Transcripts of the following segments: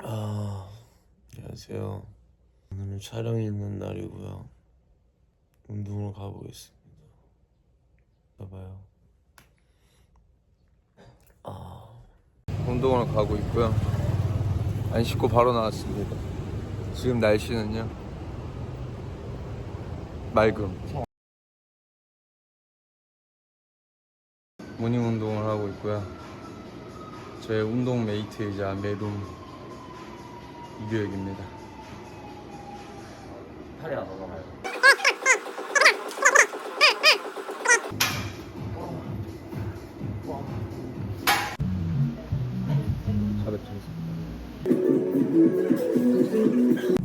아, 안녕하세요. 오늘은 촬영이 있는 날이고요. 운동을 가보겠습니다. 봐봐요. 아, 운동을 가고 있고요. 안 씻고 바로 나왔습니다. 지금 날씨는요. 맑음. 모닝 운동을 하고 있고요. 제 운동 메이트이자 메룸 이교혁입니다. 팔이 안 올라가요.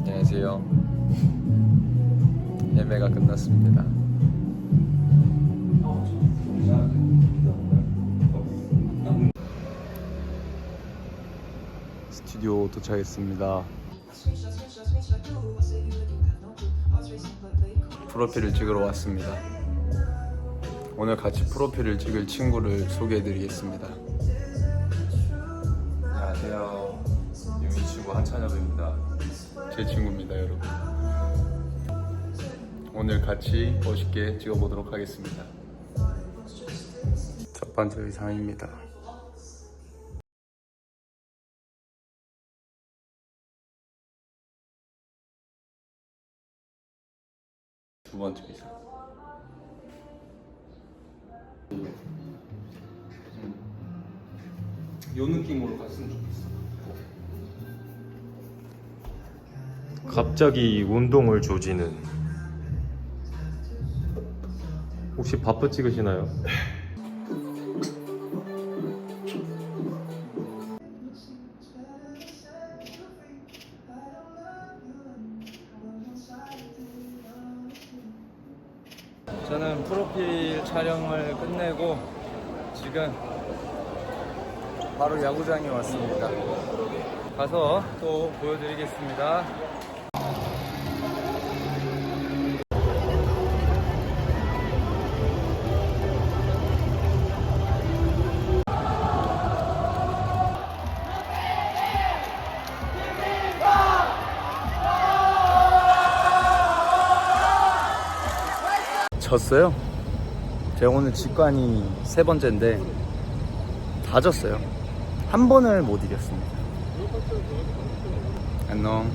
안녕하세요. 예매가 끝났습니다. 스튜디오 도착했습니다. 프로필을 찍으러 왔습니다. 오늘 같이 프로필을 찍을 친구를 소개해드리겠습니다. 안녕하세요. 유미 친구 한찬엽입니다. 제 친구입니다, 여러분. 오늘 같이 멋있게 찍어보도록 하겠습니다. 첫 번째 의상입니다. 두 번째 의상. 요 느낌으로 갔으면 좋겠어. 갑자기 운동을 조지는 혹시 바쁘 찍으시나요? 저는 프로필 촬영을 끝내고 지금 바로 야구장에 왔습니다. 가서 또 보여드리겠습니다. 졌어요. 제가 오늘 직관이 세 번째인데 다 졌어요. 한 번을 못 이겼습니다. 안녕.